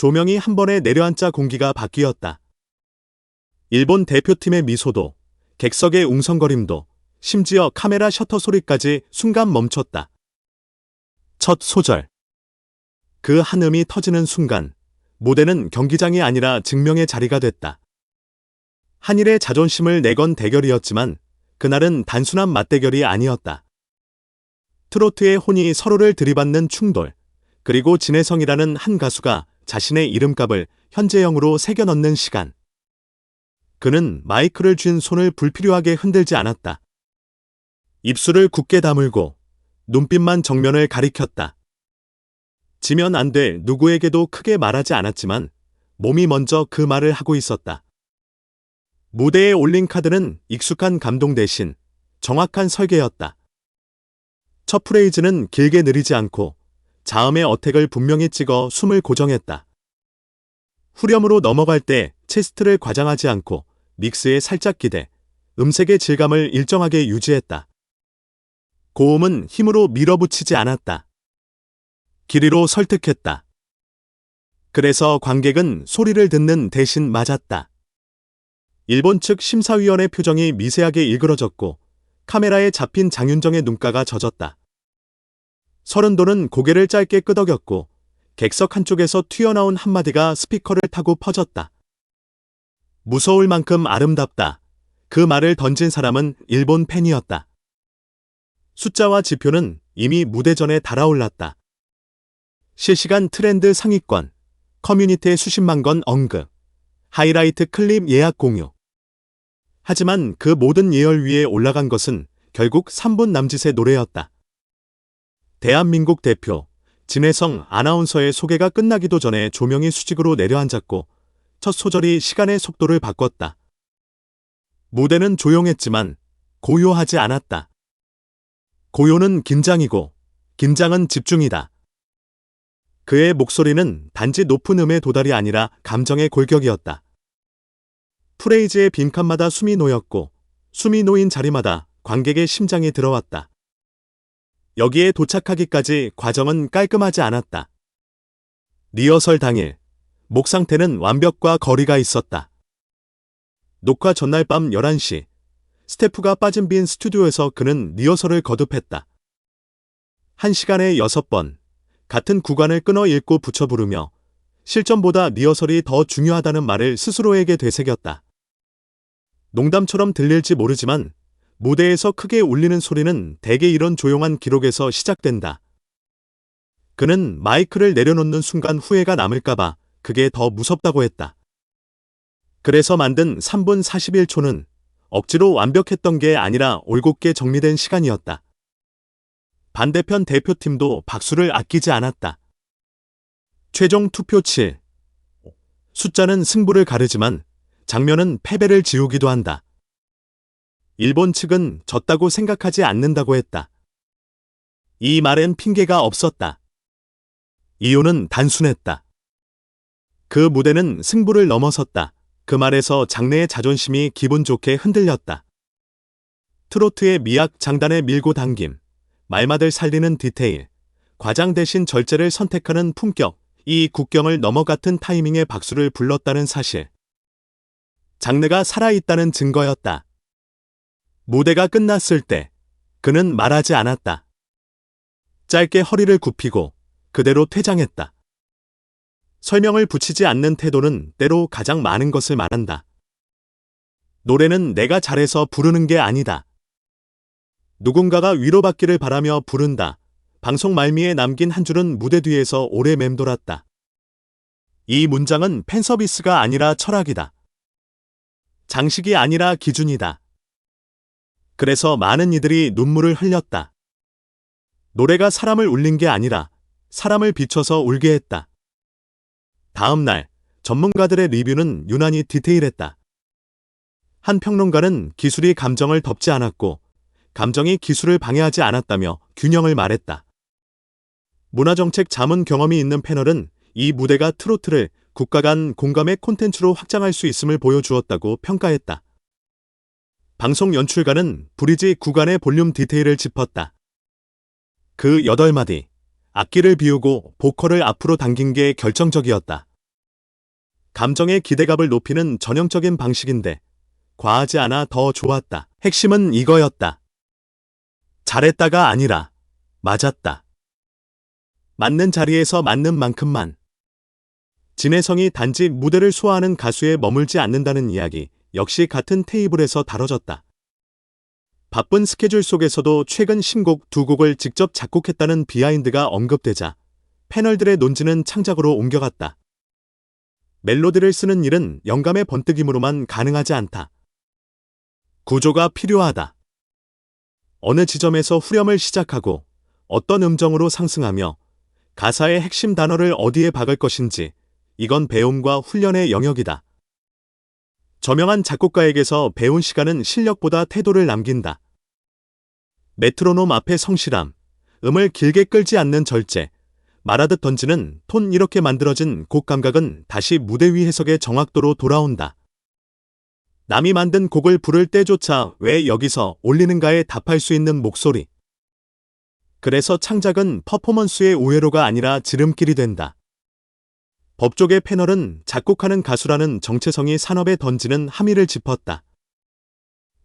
조명이 한 번에 내려앉자 공기가 바뀌었다. 일본 대표팀의 미소도, 객석의 웅성거림도, 심지어 카메라 셔터 소리까지 순간 멈췄다. 첫 소절. 그 한음이 터지는 순간, 무대는 경기장이 아니라 증명의 자리가 됐다. 한일의 자존심을 내건 대결이었지만, 그날은 단순한 맞대결이 아니었다. 트로트의 혼이 서로를 들이받는 충돌, 그리고 진혜성이라는 한 가수가 자신의 이름값을 현재형으로 새겨 넣는 시간. 그는 마이크를 쥔 손을 불필요하게 흔들지 않았다. 입술을 굳게 다물고 눈빛만 정면을 가리켰다. 지면 안 될 누구에게도 크게 말하지 않았지만 몸이 먼저 그 말을 하고 있었다. 무대에 올린 카드는 익숙한 감동 대신 정확한 설계였다. 첫 프레이즈는 길게 느리지 않고 자음의 어택을 분명히 찍어 숨을 고정했다. 후렴으로 넘어갈 때 체스트를 과장하지 않고 믹스에 살짝 기대 음색의 질감을 일정하게 유지했다. 고음은 힘으로 밀어붙이지 않았다. 길이로 설득했다. 그래서 관객은 소리를 듣는 대신 맞았다. 일본 측 심사위원의 표정이 미세하게 일그러졌고 카메라에 잡힌 장윤정의 눈가가 젖었다. 서른도는 고개를 짧게 끄덕였고 객석 한쪽에서 튀어나온 한마디가 스피커를 타고 퍼졌다. 무서울 만큼 아름답다. 그 말을 던진 사람은 일본 팬이었다. 숫자와 지표는 이미 무대 전에 달아올랐다. 실시간 트렌드 상위권, 커뮤니티의 수십만 건 언급, 하이라이트 클립 예약 공유. 하지만 그 모든 예열 위에 올라간 것은 결국 3분 남짓의 노래였다. 대한민국 대표 진혜성 아나운서의 소개가 끝나기도 전에 조명이 수직으로 내려앉았고 첫 소절이 시간의 속도를 바꿨다. 무대는 조용했지만 고요하지 않았다. 고요는 긴장이고 긴장은 집중이다. 그의 목소리는 단지 높은 음의 도달이 아니라 감정의 골격이었다. 프레이즈의 빈칸마다 숨이 놓였고 숨이 놓인 자리마다 관객의 심장이 들어왔다. 여기에 도착하기까지 과정은 깔끔하지 않았다. 리허설 당일, 목 상태는 완벽과 거리가 있었다. 녹화 전날 밤 11시, 스태프가 빠진 빈 스튜디오에서 그는 리허설을 거듭했다. 한 시간에 6번, 같은 구간을 끊어 읽고 붙여 부르며 실전보다 리허설이 더 중요하다는 말을 스스로에게 되새겼다. 농담처럼 들릴지 모르지만 무대에서 크게 울리는 소리는 대개 이런 조용한 기록에서 시작된다. 그는 마이크를 내려놓는 순간 후회가 남을까봐 그게 더 무섭다고 했다. 그래서 만든 3분 41초는 억지로 완벽했던 게 아니라 올곧게 정리된 시간이었다. 반대편 대표팀도 박수를 아끼지 않았다. 최종 투표 7. 숫자는 승부를 가르지만 장면은 패배를 지우기도 한다. 일본 측은 졌다고 생각하지 않는다고 했다. 이 말엔 핑계가 없었다. 이유는 단순했다. 그 무대는 승부를 넘어섰다. 그 말에서 장래의 자존심이 기분 좋게 흔들렸다. 트로트의 미학 장단에 밀고 당김, 말맛을 살리는 디테일, 과장 대신 절제를 선택하는 품격, 이 국경을 넘어 같은 타이밍에 박수를 불렀다는 사실. 장르가 살아있다는 증거였다. 무대가 끝났을 때 그는 말하지 않았다. 짧게 허리를 굽히고 그대로 퇴장했다. 설명을 붙이지 않는 태도는 때로 가장 많은 것을 말한다. 노래는 내가 잘해서 부르는 게 아니다. 누군가가 위로받기를 바라며 부른다. 방송 말미에 남긴 한 줄은 무대 뒤에서 오래 맴돌았다. 이 문장은 팬서비스가 아니라 철학이다. 장식이 아니라 기준이다. 그래서 많은 이들이 눈물을 흘렸다. 노래가 사람을 울린 게 아니라 사람을 비춰서 울게 했다. 다음 날 전문가들의 리뷰는 유난히 디테일했다. 한 평론가는 기술이 감정을 덮지 않았고 감정이 기술을 방해하지 않았다며 균형을 말했다. 문화정책 자문 경험이 있는 패널은 이 무대가 트로트를 국가 간 공감의 콘텐츠로 확장할 수 있음을 보여주었다고 평가했다. 방송 연출가는 브리지 구간의 볼륨 디테일을 짚었다. 그 8마디, 악기를 비우고 보컬을 앞으로 당긴 게 결정적이었다. 감정의 기대값을 높이는 전형적인 방식인데 과하지 않아 더 좋았다. 핵심은 이거였다. 잘했다가 아니라 맞았다. 맞는 자리에서 맞는 만큼만. 진혜성이 단지 무대를 소화하는 가수에 머물지 않는다는 이야기 역시 같은 테이블에서 다뤄졌다. 바쁜 스케줄 속에서도 최근 신곡 두 곡을 직접 작곡했다는 비하인드가 언급되자 패널들의 논지는 창작으로 옮겨갔다. 멜로디를 쓰는 일은 영감의 번뜩임으로만 가능하지 않다. 구조가 필요하다. 어느 지점에서 후렴을 시작하고 어떤 음정으로 상승하며 가사의 핵심 단어를 어디에 박을 것인지 이건 배움과 훈련의 영역이다. 저명한 작곡가에게서 배운 시간은 실력보다 태도를 남긴다. 메트로놈 앞에 성실함, 음을 길게 끌지 않는 절제, 말하듯 던지는 톤 이렇게 만들어진 곡 감각은 다시 무대 위 해석의 정확도로 돌아온다. 남이 만든 곡을 부를 때조차 왜 여기서 올리는가에 답할 수 있는 목소리. 그래서 창작은 퍼포먼스의 우회로가 아니라 지름길이 된다. 법조계 패널은 작곡하는 가수라는 정체성이 산업에 던지는 함의를 짚었다.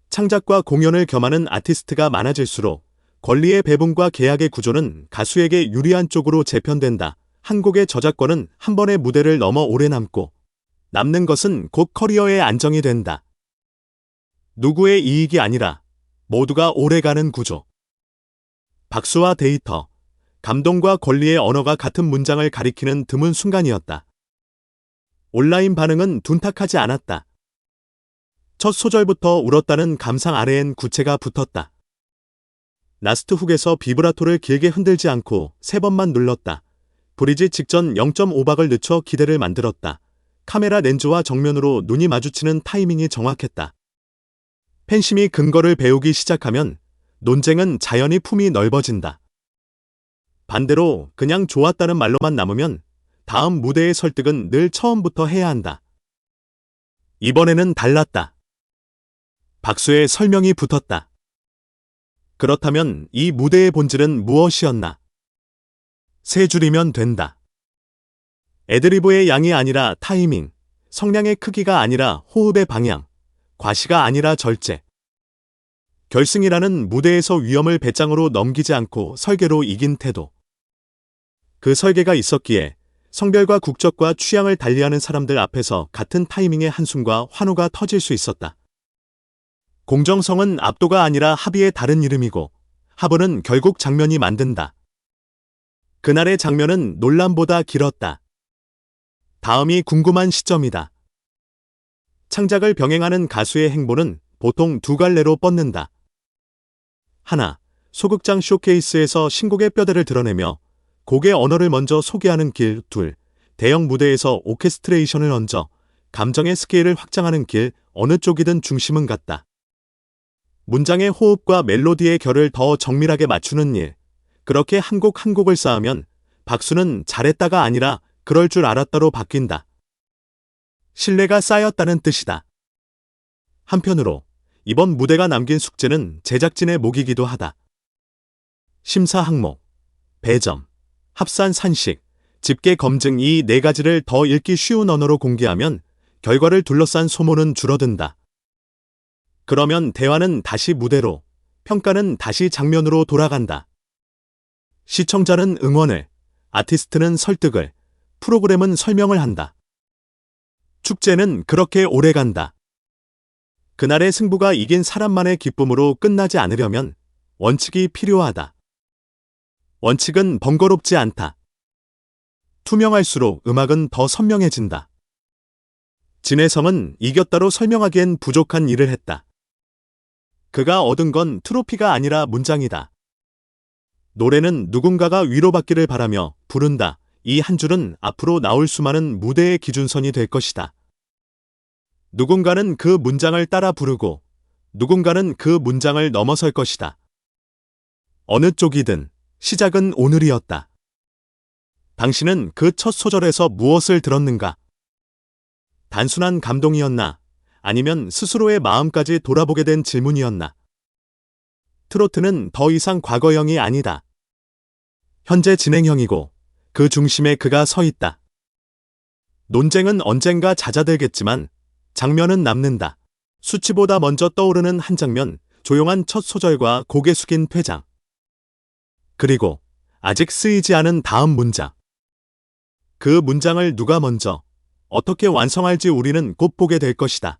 창작과 공연을 겸하는 아티스트가 많아질수록 권리의 배분과 계약의 구조는 가수에게 유리한 쪽으로 재편된다. 한 곡의 저작권은 한 번의 무대를 넘어 오래 남고 남는 것은 곡 커리어의 안정이 된다. 누구의 이익이 아니라 모두가 오래가는 구조. 박수와 데이터, 감동과 권리의 언어가 같은 문장을 가리키는 드문 순간이었다. 온라인 반응은 둔탁하지 않았다. 첫 소절부터 울었다는 감상 아래엔 구체가 붙었다. 라스트 훅에서 비브라토를 길게 흔들지 않고 세 번만 눌렀다. 브리지 직전 0.5박을 늦춰 기대를 만들었다. 카메라 렌즈와 정면으로 눈이 마주치는 타이밍이 정확했다. 팬심이 근거를 배우기 시작하면 논쟁은 자연히 품이 넓어진다. 반대로 그냥 좋았다는 말로만 남으면 다음 무대의 설득은 늘 처음부터 해야 한다. 이번에는 달랐다. 박수에 설명이 붙었다. 그렇다면 이 무대의 본질은 무엇이었나? 세 줄이면 된다. 애드리브의 양이 아니라 타이밍, 성량의 크기가 아니라 호흡의 방향, 과시가 아니라 절제. 결승이라는 무대에서 위험을 배짱으로 넘기지 않고 설계로 이긴 태도. 그 설계가 있었기에 성별과 국적과 취향을 달리하는 사람들 앞에서 같은 타이밍의 한숨과 환호가 터질 수 있었다. 공정성은 압도가 아니라 합의의 다른 이름이고 합은 결국 장면이 만든다. 그날의 장면은 논란보다 길었다. 다음이 궁금한 시점이다. 창작을 병행하는 가수의 행보는 보통 두 갈래로 뻗는다. 하나, 소극장 쇼케이스에서 신곡의 뼈대를 드러내며 곡의 언어를 먼저 소개하는 길, 둘, 대형 무대에서 오케스트레이션을 얹어 감정의 스케일을 확장하는 길, 어느 쪽이든 중심은 같다. 문장의 호흡과 멜로디의 결을 더 정밀하게 맞추는 일. 그렇게 한 곡 한 곡을 쌓으면 박수는 잘했다가 아니라 그럴 줄 알았다로 바뀐다. 신뢰가 쌓였다는 뜻이다. 한편으로 이번 무대가 남긴 숙제는 제작진의 목이기도 하다. 심사 항목, 배점, 합산 산식, 집계 검증 이 네 가지를 더 읽기 쉬운 언어로 공개하면 결과를 둘러싼 소문은 줄어든다. 그러면 대화는 다시 무대로, 평가는 다시 장면으로 돌아간다. 시청자는 응원을, 아티스트는 설득을, 프로그램은 설명을 한다. 축제는 그렇게 오래 간다. 그날의 승부가 이긴 사람만의 기쁨으로 끝나지 않으려면 원칙이 필요하다. 원칙은 번거롭지 않다. 투명할수록 음악은 더 선명해진다. 진혜성은 이겼다로 설명하기엔 부족한 일을 했다. 그가 얻은 건 트로피가 아니라 문장이다. 노래는 누군가가 위로받기를 바라며 부른다. 이 한 줄은 앞으로 나올 수많은 무대의 기준선이 될 것이다. 누군가는 그 문장을 따라 부르고 누군가는 그 문장을 넘어설 것이다. 어느 쪽이든 시작은 오늘이었다. 당신은 그 첫 소절에서 무엇을 들었는가? 단순한 감동이었나? 아니면 스스로의 마음까지 돌아보게 된 질문이었나? 트로트는 더 이상 과거형이 아니다. 현재 진행형이고 그 중심에 그가 서 있다. 논쟁은 언젠가 잦아들겠지만 장면은 남는다. 수치보다 먼저 떠오르는 한 장면, 조용한 첫 소절과 고개 숙인 퇴장. 그리고 아직 쓰이지 않은 다음 문장. 그 문장을 누가 먼저 어떻게 완성할지 우리는 곧 보게 될 것이다.